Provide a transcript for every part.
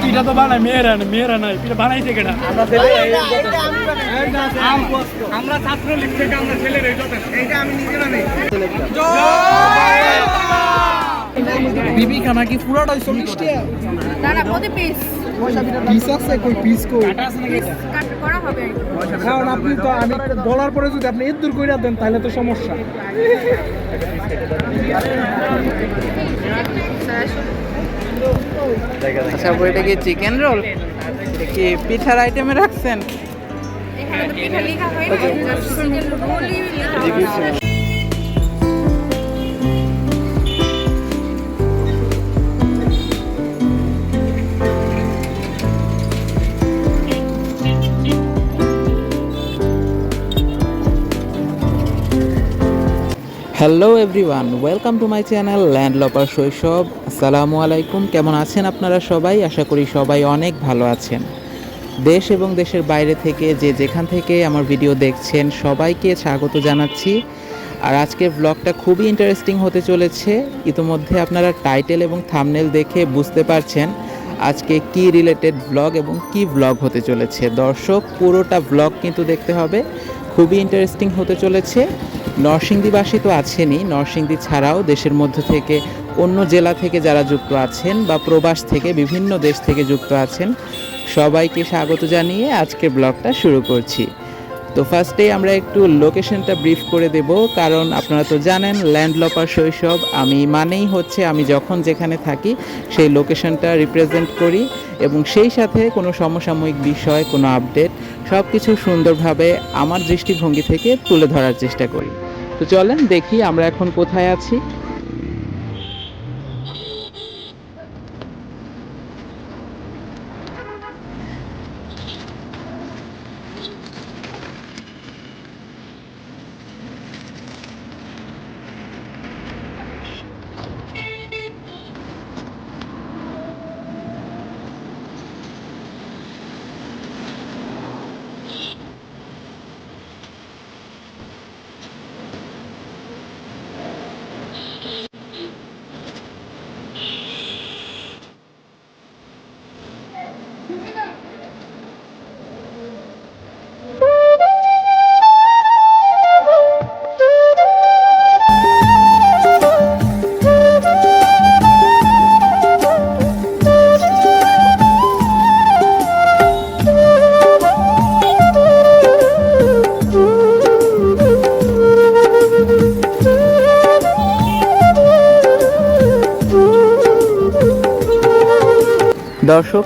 পিঠা তো বানায় মেয়েরা না মেয়েরা নাই পিঠা বানাইছে কেডা আমরা ছাত্র থেকে আমরা ছেলের এইটা আমি নিজে বানাই বিবি খানা কি পুরাটাই চল্লিশ টাকা না না প্রতি পিস। পিস আছে কই পিস কই? পিস কাট করা হবে কারণ আপনি তো আমি বলার পরে যদি আপনি দূর করে দেন তাহলে তো সমস্যা। আচ্ছা এটা কি চিকেন রোল কি পিঠার আইটেমে রাখছেন? Hello everyone welcome to my channel land লপার শৈশব আসসালামু আলাইকুম কেমন আছেন আপনারা সবাই? আশা করি সবাই অনেক ভালো আছেন। দেশ এবং দেশের বাইরে থেকে যে যেখান থেকে আমার ভিডিও দেখছেন, সবাইকে স্বাগত জানাচ্ছি। আর আজকের ব্লগটা খুবই ইন্টারেস্টিং হতে চলেছে। ইতিমধ্যে আপনারা টাইটেল এবং থামনেল দেখে বুঝতে পারছেন আজকে কি রিলেটেড ব্লগ এবং কি ব্লগ হতে চলেছে। দর্শক, পুরোটা ব্লগ কিন্তু দেখতে হবে। খুবই ইন্টারেস্টিং হতে চলেছে। নরসিংদীবাসী তো আছেনই। নরসিংদী ছাড়াও দেশের মধ্যে থেকে অন্য জেলা থেকে যারা যুক্ত আছেন বা প্রবাস থেকে বিভিন্ন দেশ থেকে যুক্ত আছেন, সবাইকে স্বাগত জানিয়ে আজকের ব্লগটা শুরু করছি। তো ফার্স্টেই আমরা একটু লোকেশনটা ব্রিফ করে দেব, কারণ আপনারা তো জানেন ল্যান্ডলপার শৈশব, আমি মানেই হচ্ছে আমি যখন যেখানে থাকি, সেই লোকেশনটা রিপ্রেজেন্ট করি এবং সেই সাথে কোনো সমসাময়িক বিষয়, কোনো আপডেট সব কিছু সুন্দরভাবে আমার দৃষ্টিভঙ্গি থেকে তুলে ধরার চেষ্টা করি। তো চলেন দেখি আমরা এখন কোথায় আছি।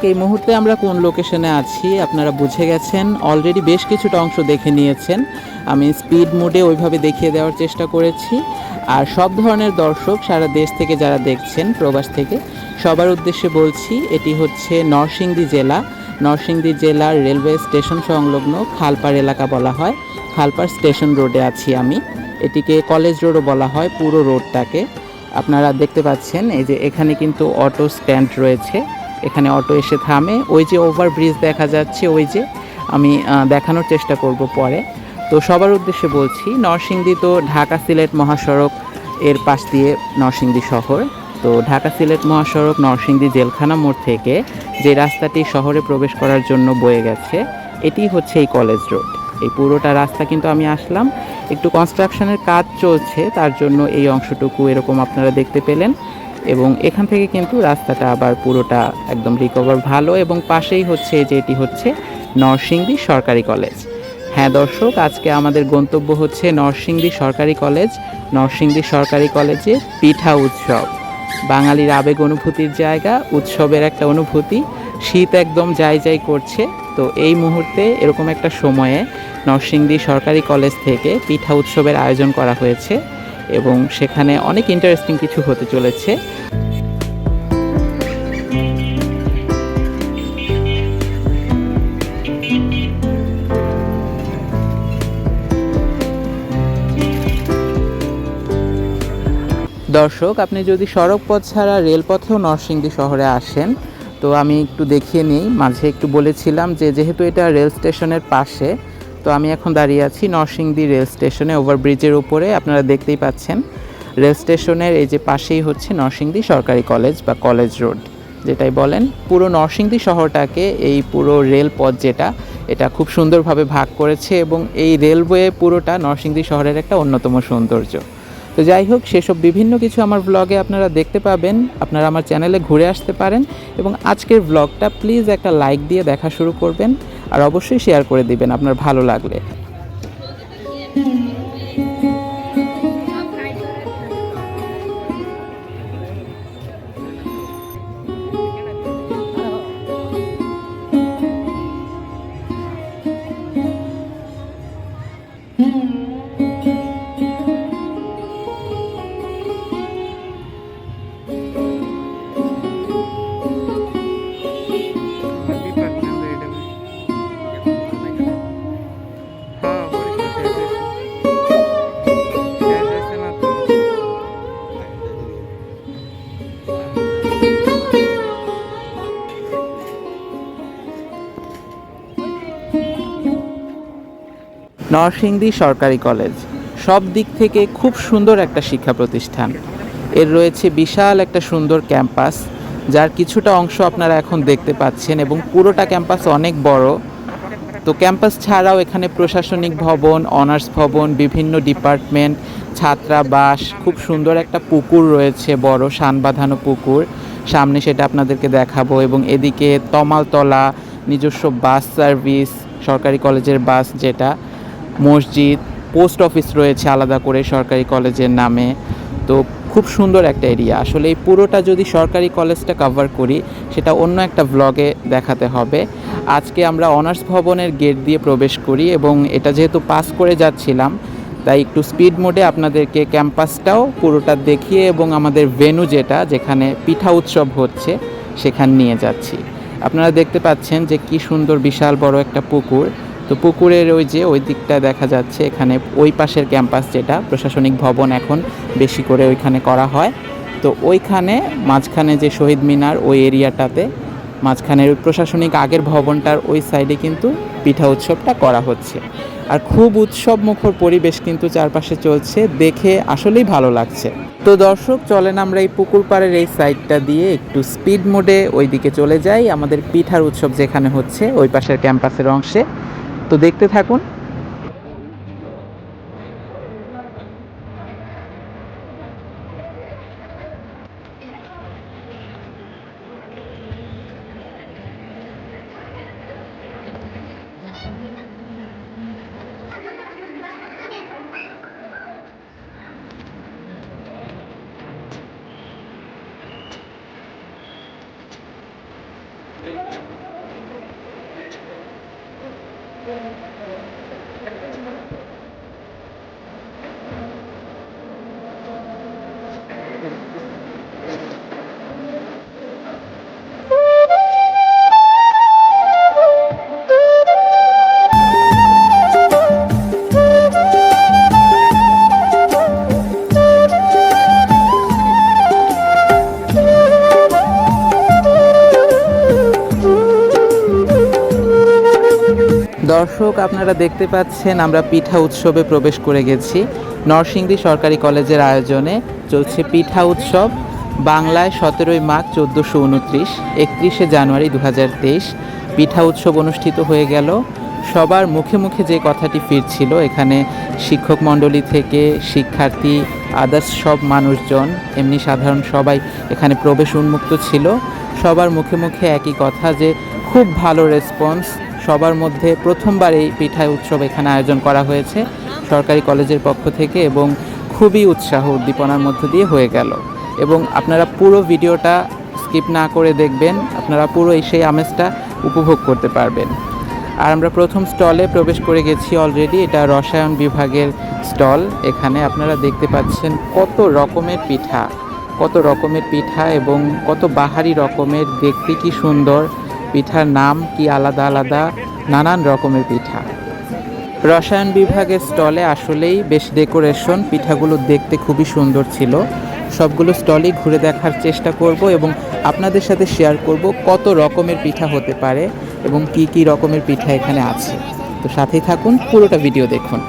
এই মুহূর্তে আমরা কোন লোকেশনে আছি, আপনারা বুঝে গেছেন। অলরেডি বেশ কিছুটা অংশ দেখে নিয়েছেন। আমি স্পিড মোডে ওইভাবে দেখিয়ে দেওয়ার চেষ্টা করেছি। আর সব ধরনের দর্শক সারা দেশ থেকে যারা দেখছেন, প্রবাস থেকে, সবার উদ্দেশ্যে বলছি, এটি হচ্ছে নরসিংদী জেলা। নরসিংদী জেলার রেলওয়ে স্টেশন সংলগ্ন খালপাড় এলাকা বলা হয়। খালপাড় স্টেশন রোডে আছি আমি। এটিকে কলেজ রোডও বলা হয়, পুরো রোডটাকে আপনারা দেখতে পাচ্ছেন, এই যে এখানে কিন্তু অটো স্ট্যান্ড রয়েছে। এখানে অটো এসে থামে। ওই যে ওভারব্রিজ দেখা যাচ্ছে, ওই যে আমি দেখানোর চেষ্টা করব পরে। তো সবার উদ্দেশ্যে বলছি, নরসিংদী তো ঢাকা সিলেট মহাসড়ক এর পাশ দিয়ে নরসিংদী শহর। তো ঢাকা সিলেট মহাসড়ক নরসিংদী জেলখানা মোড় থেকে যে রাস্তাটি শহরে প্রবেশ করার জন্য বয়ে গেছে, এটি হচ্ছে এই কলেজ রোড। এই পুরোটা রাস্তা কিন্তু আমি আসলাম। একটু কনস্ট্রাকশনের কাজ চলছে, তার জন্য এই অংশটুকু এরকম আপনারা দেখতে পেলেন। এবং এখান থেকে কিন্তু রাস্তাটা আবার পুরোটা একদম রিকভার ভালো এবং পাশেই হচ্ছে যে এটি হচ্ছে নরসিংদী সরকারি কলেজ। হ্যাঁ দর্শক, আজকে আমাদের গন্তব্য হচ্ছে নরসিংদী সরকারি কলেজ, নরসিংদী সরকারি কলেজে পিঠা উৎসব। বাঙালির আবেগ অনুভূতির জায়গা, উৎসবের একটা অনুভূতি। শীত একদম যাই যাই করছে, তো এই মুহূর্তে এরকম একটা সময়ে নরসিংদী সরকারি কলেজ থেকে পিঠা উৎসবের আয়োজন করা হয়েছে। এবং সেখানে অনেক ইন্টারেস্টিং কিছু হতে চলেছে। দর্শক, আপনি যদি সড়ক পথ ছাড়া রেলপথেও নরসিংদী শহরে আসেন, তো আমি একটু দেখিয়ে নিই। মাঝে একটু বলেছিলাম যে যেহেতু এটা রেল স্টেশনের পাশে তো আমি এখন দাঁড়িয়ে আছি নরসিংদী রেল স্টেশনে, ওভারব্রিজের উপরে। আপনারা দেখতেই পাচ্ছেন, রেল স্টেশনের এই যে পাশেই হচ্ছে নরসিংদী সরকারি কলেজ বা কলেজ রোড, যেটাই বলেন। পুরো নরসিংদী শহরটাকে, এই পুরো রেলপথ যেটা, এটা খুব সুন্দরভাবে ভাগ করেছে এবং এই রেলওয়ে পুরোটা নরসিংদী শহরের একটা অন্যতম সৌন্দর্য। তো যাই হোক, সেসব বিভিন্ন কিছু আমার ব্লগে আপনারা দেখতে পাবেন। আপনারা আমার চ্যানেলে ঘুরে আসতে পারেন এবং আজকের ব্লগটা প্লিজ একটা লাইক দিয়ে দেখা শুরু করবেন। আর অবশ্যই শেয়ার করে দিবেন আপনার ভালো লাগলে। নরসিংদী সরকারি কলেজ। সব দিক থেকে খুব সুন্দর একটা শিক্ষা প্রতিষ্ঠান। এর রয়েছে বিশাল একটা সুন্দর ক্যাম্পাস, যার কিছুটা অংশ আপনারা এখন দেখতে পাচ্ছেন এবং পুরোটা ক্যাম্পাস অনেক বড়। তো ক্যাম্পাস ছাড়াও এখানে প্রশাসনিক ভবন, অনার্স ভবন, বিভিন্ন ডিপার্টমেন্ট, ছাত্রাবাস, খুব সুন্দর একটা পুকুর রয়েছে, বড় শান বাঁধানো পুকুর। সামনে সেটা আপনাদেরকে দেখাবো এবং এদিকে তমালতলা, নিজস্ব বাস সার্ভিস, সরকারি কলেজের বাস যেটা। মসজিদ, পোস্ট অফিস রয়েছে আলাদা করে সরকারি কলেজের নামে। তো খুব সুন্দর একটা এরিয়া। আসলে এই পুরোটা যদি সরকারি কলেজটা কভার করি, সেটা অন্য একটা ব্লগে দেখাতে হবে। আজকে আমরা অনার্স ভবনের গেট দিয়ে প্রবেশ করি এবং এটা যেহেতু পাস করে যাচ্ছিলাম, তাই একটু স্পিড মোডে আপনাদেরকে ক্যাম্পাসটাও পুরোটা দেখিয়ে এবং আমাদের ভেনু যেটা, যেখানে পিঠা উৎসব হচ্ছে, সেখানে নিয়ে যাচ্ছি। আপনারা দেখতে পাচ্ছেন যে কি সুন্দর বিশাল বড় একটা পুকুর। তো পুকুরের ওই যে ওই দিকটা দেখা যাচ্ছে, এখানে ওই পাশের ক্যাম্পাস যেটা, প্রশাসনিক ভবন এখন বেশি করে ওইখানে করা হয়। তো ওইখানে মাঝখানে যে শহীদ মিনার ওই এরিয়াটাতে, মাঝখানের ওই প্রশাসনিক আগের ভবনটার ওই সাইডে কিন্তু পিঠা উৎসবটা করা হচ্ছে। আর খুব উৎসব মুখর পরিবেশ কিন্তু চারপাশে চলছে, দেখে আসলেই ভালো লাগছে। তো দর্শক, চলেন আমরা এই পুকুর পাড়ের এই সাইডটা দিয়ে একটু স্পিড মোডে ওই দিকে চলে যাই। আমাদের পিঠার উৎসব যেখানে হচ্ছে, ওই পাশের ক্যাম্পাসের অংশে। তো দেখতে থাকুন। দর্শক cô cách đó cách cách আপনারা দেখতে পাচ্ছেন, আমরা পিঠা উৎসবে প্রবেশ করে গেছি। নরসিংদী সরকারি কলেজের আয়োজনে চলছে পিঠা উৎসব, বাংলায় সতেরোই মাঘ চোদ্দোশো উনত্রিশ, একত্রিশে জানুয়ারি দু পিঠা উৎসব অনুষ্ঠিত হয়ে গেল। সবার মুখে মুখে যে কথাটি ফিরছিল, এখানে শিক্ষক মণ্ডলী থেকে শিক্ষার্থী আদার্স সব মানুষজন, এমনি সাধারণ সবাই এখানে প্রবেশ উন্মুক্ত ছিল। সবার মুখে মুখে একই কথা যে, খুব ভালো রেসপন্স সবার মধ্যে প্রথমবার এই পিঠা উৎসব এখানে আয়োজন করা হয়েছে। সরকারি কলেজের পক্ষ থেকে এবং খুবই উৎসাহ উদ্দীপনার মধ্য দিয়ে হয়ে গেল। এবং আপনারা পুরো ভিডিওটা স্কিপ না করে দেখবেন, আপনারা পুরো এই সেই আমেজটা উপভোগ করতে পারবেন। আর আমরা প্রথম স্টলে প্রবেশ করে গেছি অলরেডি এটা রসায়ন বিভাগের স্টল। এখানে আপনারা দেখতে পাচ্ছেন কত রকমের পিঠা, কত রকমের পিঠা এবং কত বাহারি রকমের দেখতে কি সুন্দর। পিঠার নাম কি আলাদা আলাদা? নানান রকমের পিঠা। রসায়ন বিভাগের স্টলে আসলেই বেশ ডেকোরেশন। পিঠাগুলো দেখতে খুবই সুন্দর ছিল। সবগুলো স্টলই ঘুরে দেখার চেষ্টা করব এবং আপনাদের সাথে শেয়ার করব কত রকমের পিঠা হতে পারে এবং কি কি রকমের পিঠা এখানে আছে। তো সাথেই থাকুন, পুরোটা ভিডিও দেখুন।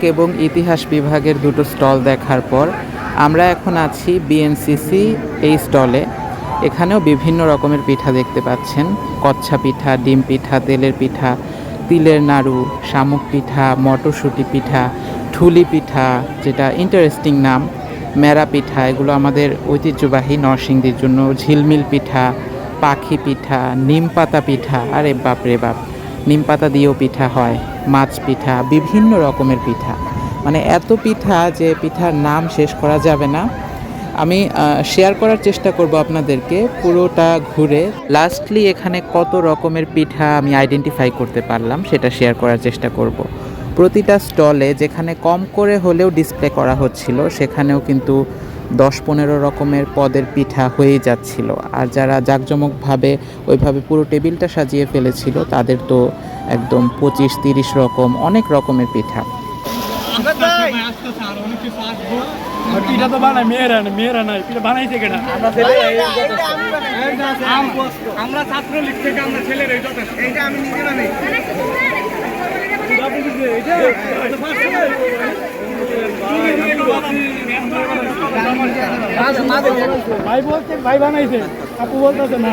বিভাগ এবং ইতিহাস বিভাগের দুটো স্টল দেখার পর আমরা এখন আছি বিএনসিসি এই স্টলে। এখানেও বিভিন্ন রকমের পিঠা দেখতে পাচ্ছেন। কচ্ছা পিঠা, ডিম পিঠা, তেলের পিঠা, তিলের নাড়ু, শামুক পিঠা, মটরশুঁটি পিঠা ঠুলি পিঠা, যেটা ইন্টারেস্টিং নাম, মেরা পিঠা, এগুলো আমাদের ঐতিহ্যবাহী নরসিংদীর জন্য ঝিলমিল পিঠা, পাখি পিঠা নিম পাতা পিঠা, আরে বাপ রে বাপ। নিম পাতা দিয়েও পিঠা হয়, মাছ পিঠা, বিভিন্ন রকমের পিঠা। মানে এত পিঠা যে পিঠার নাম শেষ করা যাবে না। আমি শেয়ার করার চেষ্টা করব আপনাদেরকে পুরোটা ঘুরে। লাস্টলি এখানে কত রকমের পিঠা আমি আইডেন্টিফাই করতে পারলাম, সেটা শেয়ার করার চেষ্টা করব। প্রতিটা স্টলে যেখানে কম করে হলেও ডিসপ্লে করা হচ্ছিল, সেখানেও কিন্তু দশ পনেরো রকমের পদের পিঠা হয়েই যাচ্ছিল। আর যারা জাঁকজমকভাবে ওইভাবে পুরো টেবিলটা সাজিয়ে ফেলেছিল তাদের তো একদম পঁচিশ তিরিশ রকম অনেক রকমের পিঠা। তো বানায় মেয়েরা না মেয়েরা নাই পিঠা বানাইছে কেনা আমরা থেকে আমরা ছেলের এই যথেষ্ট। এইটা আমি নিজে বানাই ভাই বলছে ভাই বানাইছে। আপু বলতেছে না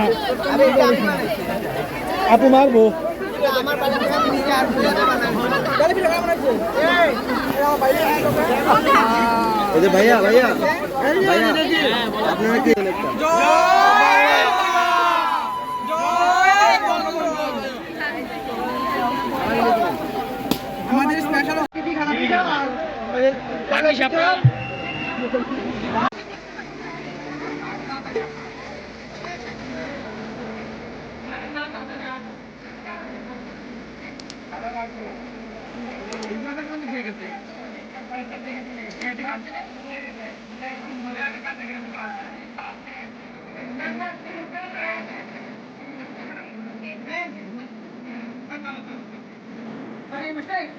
আপু মারবো। ভাইয়া ভাইয়া আপনারা কি আমাদের স্পেশাল বাকি সাপটা Hey, mistake!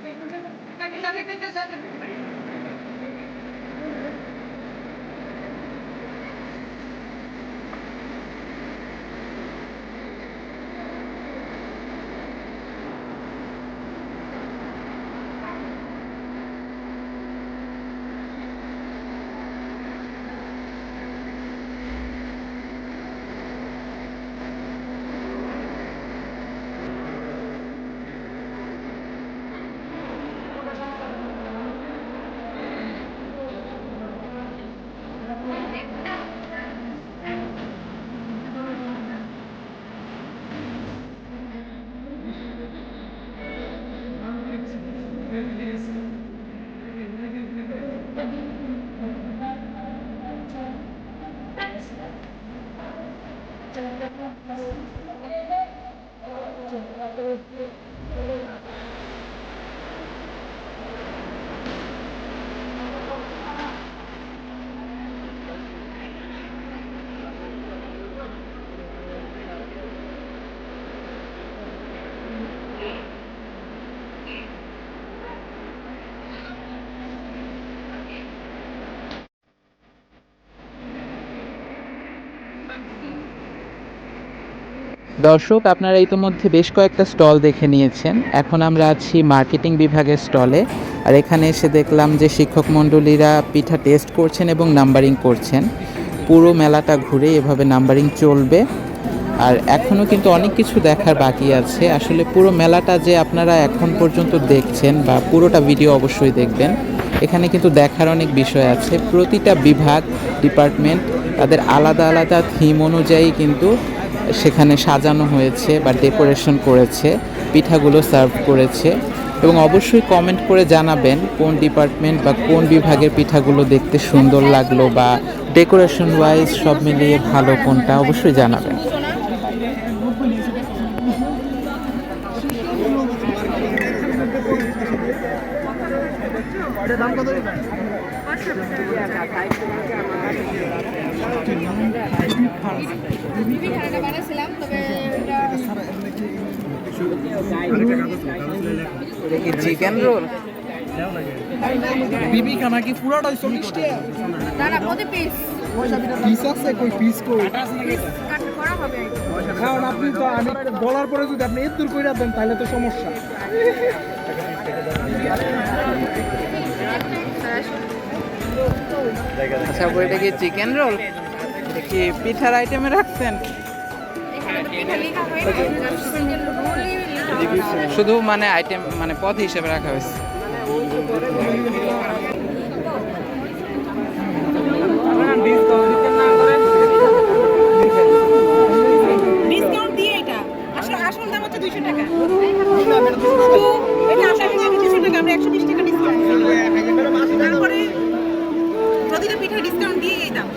দর্শক, আপনারা ইতিমধ্যে বেশ কয়েকটা স্টল দেখে নিয়েছেন। এখন আমরা আছি মার্কেটিং বিভাগের স্টলে। আর এখানে এসে দেখলাম যে শিক্ষক মণ্ডলীরা পিঠা টেস্ট করছেন এবং নাম্বারিং করছেন। পুরো মেলাটা ঘুরে এভাবে নাম্বারিং চলবে। আর এখনও কিন্তু অনেক কিছু দেখার বাকি আছে। আসলে পুরো মেলাটা যে আপনারা এখন পর্যন্ত দেখছেন বা পুরোটা ভিডিও অবশ্যই দেখবেন। এখানে কিন্তু দেখার অনেক বিষয় আছে। প্রতিটা বিভাগ, ডিপার্টমেন্ট তাদের আলাদা আলাদা থিম অনুযায়ী কিন্তু সেখানে সাজানো হয়েছে বা ডেকোরেশন করেছে, পিঠাগুলো সার্ভ করেছে এবং অবশ্যই কমেন্ট করে জানাবেন কোন ডিপার্টমেন্ট বা কোন বিভাগের পিঠাগুলো দেখতে সুন্দর লাগল বা ডেকোরেশন ওয়াইজ সব মিলিয়ে ভালো কোনটা, অবশ্যই জানাবেন বিবি খানাটা বানাইছিলাম তবে এটা চিকেন রোল বিবি খানা কি পুরাটাই চল্লিশ টাকা না না প্রতি পিস পিস আছে কই পিস কই? পিস কাট করা হবে কারণ আপনি তো আমি বলার পরে যদি আপনি এর দূর করে দেন তাহলে তো সমস্যা। আচ্ছা বইটা কি চিকেন রোল কি পিঠার আইটেমে রাখছেন? শুধু মানে আইটেম মানে পদ হিসেবে রাখা হয়েছে। ডিসকাউন্ট দিয়ে এটা। আসলে আসল দাম হচ্ছে দুইশো টাকা। তো এটা করি দুশো টাকা আমরা একশো বিশ টাকা ডিসকাউন্ট তারপরে প্রতিটা পিঠা ডিসকাউন্ট দিয়ে এই দাম।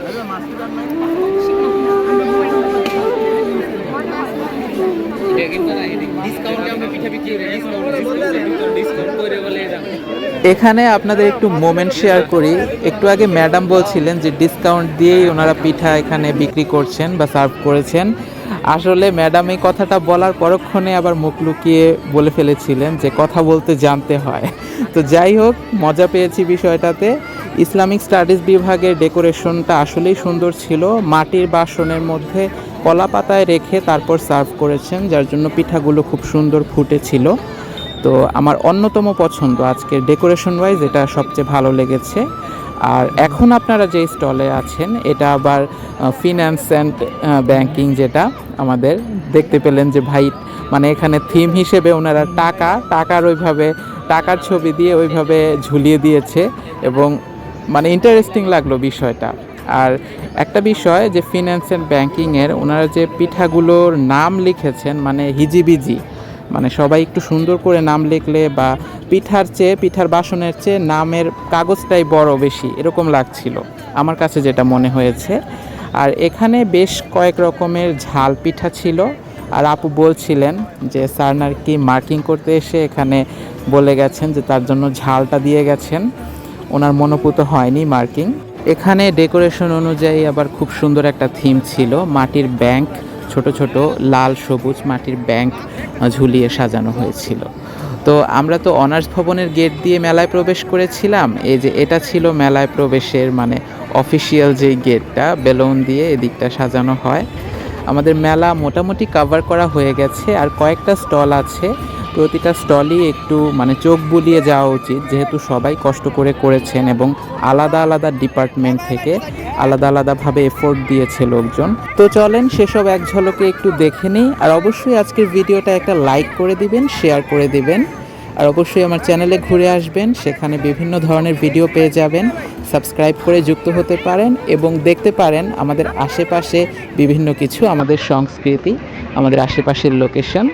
এখানে আপনাদের একটু মোমেন্ট শেয়ার করি। একটু আগে ম্যাডাম বলছিলেন যে ডিসকাউন্ট দিয়েই ওনারা পিঠা এখানে বিক্রি করছেন বা সার্ভ করেছেন। আসলে ম্যাডাম এই কথাটা বলার পরক্ষণে আবার মুখ লুকিয়ে বলে ফেলেছিলেন যে কথা বলতে জানতে হয়। তো যাই হোক, মজা পেয়েছি বিষয়টাতে। ইসলামিক স্টাডিজ বিভাগের ডেকোরেশনটা আসলেই সুন্দর ছিল। মাটির বাসনের মধ্যে কলা পাতায় রেখে তারপর সার্ভ করেছেন, যার জন্য পিঠাগুলো খুব সুন্দর ফুটেছিল। তো আমার অন্যতম পছন্দ আজকের ডেকোরেশন ওয়াইজ এটা সবচেয়ে ভালো লেগেছে। আর এখন আপনারা যে স্টলে আছেন, এটা আবার ফিন্যান্স অ্যান্ড ব্যাংকিং যেটা আমাদের, দেখতে পেলেন যে ভাই মানে এখানে থিম হিসেবে ওনারা টাকা, টাকার ওইভাবে, টাকার ছবি দিয়ে ওইভাবে ঝুলিয়ে দিয়েছে এবং মানে ইন্টারেস্টিং লাগল বিষয়টা। আর একটা বিষয় যে ফিন্যান্স অ্যান্ড ব্যাংকিংয়ের ওনারা যে পিঠাগুলোর নাম লিখেছেন মানে হিজিবিজি মানে সবাই একটু সুন্দর করে নাম লিখলে বা পিঠার চেয়ে, পিঠার বাসনের চেয়ে নামের কাগজটাই বড় বেশি, এরকম লাগছিল, আমার কাছে যেটা মনে হয়েছে। আর এখানে বেশ কয়েক রকমের ঝাল পিঠা ছিল, আর আপু বলছিলেন যে স্যার নাকি মার্কিং করতে এসে এখানে বলে গেছেন যে তার জন্য ঝালটা দিয়ে গেছেন, ওনার মনোপুত হয়নি মার্কিং। এখানে ডেকোরেশন অনুযায়ী আবার খুব সুন্দর একটা থিম ছিল, মাটির ব্যাংক ছোট ছোট লাল সবুজ মাটির ব্যাংক ঝুলিয়ে সাজানো হয়েছিল। তো আমরা তো অনার্স ভবনের গেট দিয়ে মেলায় প্রবেশ করেছিলাম। এই যে এটা ছিল মেলায় প্রবেশের মানে অফিসিয়াল যে গেটটা, বেলুন দিয়ে এদিকটা সাজানো হয়। আমাদের মেলা মোটামুটি কভার করা হয়ে গেছে। আর কয়েকটা স্টল আছে। প্রতিটা স্টলই একটু মানে চোখ বুলিয়ে যাওয়া উচিত, যেহেতু সবাই কষ্ট করে করেছেন এবং আলাদা আলাদা ডিপার্টমেন্ট থেকে আলাদা আলাদাভাবে এফোর্ট দিয়েছে লোকজন। তো চলেন সেসব এক ঝলকে একটু দেখে নিই, আর অবশ্যই আজকের ভিডিওটা একটা লাইক করে দিবেন শেয়ার করে দিবেন, আর অবশ্যই আমার চ্যানেলে ঘুরে আসবেন, সেখানে বিভিন্ন ধরনের ভিডিও পেয়ে যাবেন সাবস্ক্রাইব করে যুক্ত হতে পারেন, এবং দেখতে পারেন আমাদের আশেপাশে বিভিন্ন কিছু, আমাদের সংস্কৃতি, আমাদের আশেপাশের লোকেশন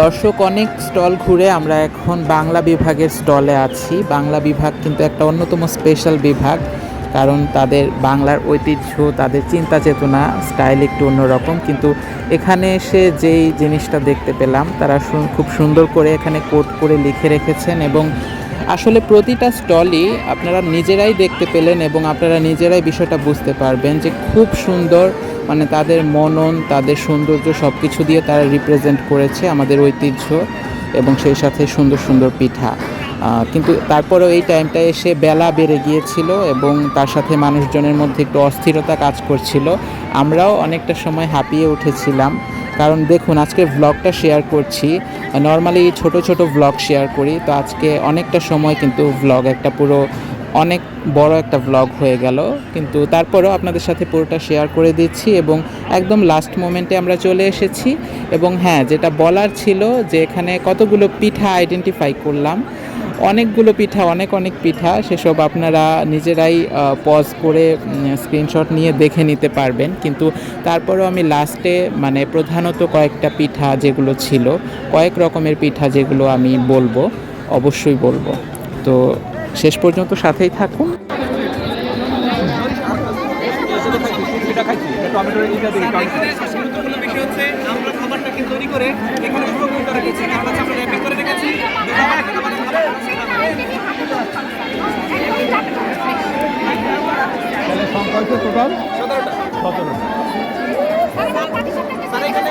দর্শক, অনেক স্টল ঘুরে আমরা এখন বাংলা বিভাগের স্টলে আছি। বাংলা বিভাগ কিন্তু একটা অন্যতম স্পেশাল বিভাগ, কারণ তাদের বাংলার ঐতিহ্য, তাদের চিন্তা চেতনা স্টাইল একটু অন্যরকম। কিন্তু এখানে এসে যেই জিনিসটা দেখতে পেলাম, তারা খুব সুন্দর করে এখানে কোট করে লিখে রেখেছেন এবং আসলে প্রতিটা স্টলই আপনারা নিজেরাই দেখতে পেলেন এবং আপনারা নিজেরাই বিষয়টা বুঝতে পারবেন যে খুব সুন্দর মানে তাদের মনন, তাদের সৌন্দর্য সব কিছু দিয়ে তারা রিপ্রেজেন্ট করেছে আমাদের ঐতিহ্য এবং সেই সাথে সুন্দর সুন্দর পিঠা। কিন্তু তারপরেও এই টাইমটা এসে বেলা বেড়ে গিয়েছিল এবং তার সাথে মানুষজনের মধ্যে একটু অস্থিরতা কাজ করছিল। আমরাও অনেকটা সময় হাঁপিয়ে উঠেছিলাম। কারণ দেখুন, আজকে ভ্লগটা শেয়ার করছি। নর্মালি ছোট ছোট ভ্লগ শেয়ার করি, তো আজকে অনেকটা সময় কিন্তু ভ্লগ একটা পুরো অনেক বড় একটা ভ্লগ হয়ে গেল। কিন্তু তারপরেও আপনাদের সাথে পুরোটা শেয়ার করে দিচ্ছি এবং একদম লাস্ট মোমেন্টে আমরা চলে এসেছি। এবং হ্যাঁ যেটা বলার ছিল যে এখানে কতগুলো পিঠা আইডেন্টিফাই করলাম। অনেকগুলো পিঠা, অনেক অনেক পিঠা, সেসব আপনারা নিজেরাই পজ করে স্ক্রিনশট নিয়ে দেখে নিতে পারবেন। কিন্তু তারপরেও আমি লাস্টে মানে প্রধানত কয়েকটা পিঠা যেগুলো ছিল, কয়েক রকমের পিঠা যেগুলো আমি বলব, অবশ্যই বলব। তো শেষ পর্যন্ত সাথেই থাকুন। করে রেখেছি আমরা হচ্ছে আমরা র্যাপিং করে রেখেছি খাবার এখানে মানে টোটাল সতেরোটা সতেরো স্যার এখানে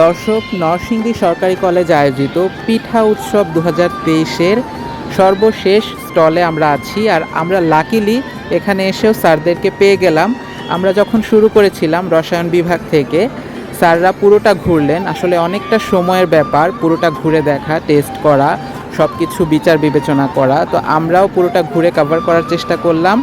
দর্শক, নরসিংদী সরকারি কলেজ আয়োজিত পিঠা উৎসব দু হাজার তেইশের সর্বশেষ স্টলে আমরা আছি আর আমরা লাকিলি এখানে এসেও স্যারদেরকে পেয়ে গেলাম। আমরা যখন শুরু করেছিলাম রসায়ন বিভাগ থেকে, স্যাররা পুরোটা ঘুরলেন। আসলে অনেকটা সময়ের ব্যাপার, পুরোটা ঘুরে দেখা টেস্ট করা সব কিছু বিচার বিবেচনা করা। তো আমরাও পুরোটা ঘুরে কভার করার চেষ্টা করলাম।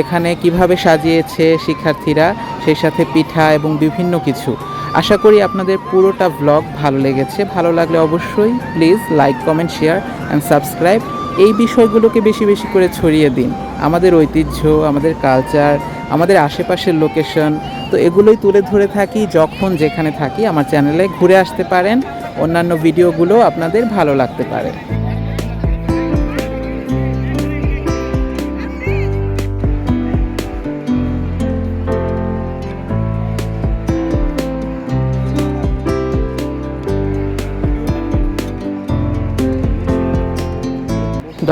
এখানে কীভাবে সাজিয়েছে শিক্ষার্থীরা, সেই সাথে পিঠা এবং বিভিন্ন কিছু। আশা করি আপনাদের পুরোটা ব্লগ ভালো লেগেছে। ভালো লাগলে অবশ্যই please like comment share and subscribe এই বিষয়গুলোকে বেশি বেশি করে ছড়িয়ে দিন। আমাদের ঐতিহ্য, আমাদের কালচার আমাদের আশেপাশের লোকেশন তো এগুলোই তুলে ধরে থাকি যখন যেখানে থাকি। আমার চ্যানেলে ঘুরে আসতে পারেন। অন্যান্য ভিডিওগুলো আপনাদের ভালো লাগতে পারে।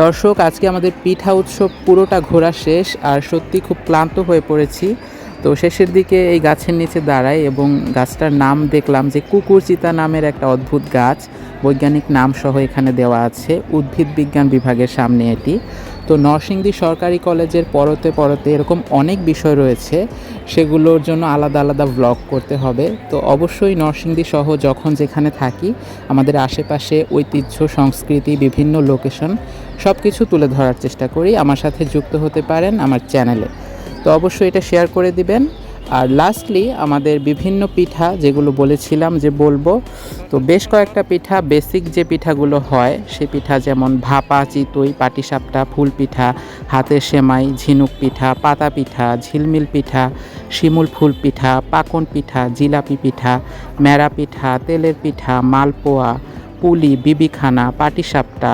দর্শক আজকে আমাদের পিঠা উৎসব পুরোটা ঘোরা শেষ আর সত্যি খুব ক্লান্ত হয়ে পড়েছি। তো শেষের দিকে এই গাছের নিচে দাঁড়াই এবং গাছটার নাম দেখলাম যে কুকুরচিতা নামের একটা অদ্ভুত গাছ। বৈজ্ঞানিক নাম সহ এখানে দেওয়া আছে, উদ্ভিদ বিজ্ঞান বিভাগের সামনে এটি। তো নরসিংদী সরকারি কলেজের পরতে পরতে এরকম অনেক বিষয় রয়েছে, সেগুলোর জন্য আলাদা আলাদা ব্লগ করতে হবে। তো অবশ্যই নরসিংদী সহ যখন যেখানে থাকি, আমাদের আশেপাশে ঐতিহ্য, সংস্কৃতি, বিভিন্ন লোকেশন সব কিছু তুলে ধরার চেষ্টা করি। আমার সাথে যুক্ত হতে পারেন আমার চ্যানেলে। তো অবশ্যই এটা শেয়ার করে দিবেন। আর লাস্টলি আমাদের বিভিন্ন পিঠা যেগুলো বলেছিলাম যে বলব, তো বেশ কয়েকটা পিঠা বেসিক যে পিঠাগুলো হয়, সে পিঠা যেমন ভাপা, চিতই, পাটিসাপটা, ফুল পিঠা, হাতের সেমাই, ঝিনুক পিঠা, পাতা পিঠা, ঝিলমিল পিঠা, শিমুল ফুল পিঠা, পাকন পিঠা, জিলাপি পিঠা মেরা পিঠা, তেলের পিঠা, মালপোয়া, পুলি, বিবিখানা, পাটিসাপটা,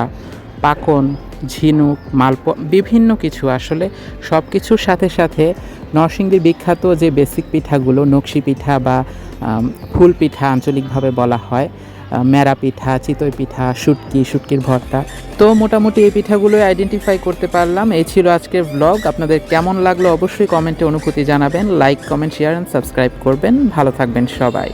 পাকন ঝিনুক, মালপোয়া, বিভিন্ন কিছু আসলে সব কিছুর সাথে সাথে নরসিংদীর বিখ্যাত যে বেসিক পিঠাগুলো, নকশি পিঠা বা ফুল পিঠা আঞ্চলিকভাবে বলা হয় মেরা পিঠা, চিতই পিঠা, শুটকি, শুটকির ভর্তা। তো মোটামুটি এই পিঠাগুলো আইডেন্টিফাই করতে পারলাম। এই ছিল আজকের ব্লগ আপনাদের কেমন লাগল অবশ্যই কমেন্টে অনুভূতি জানাবেন। Like comment share and subscribe করবেন। ভালো থাকবেন সবাই।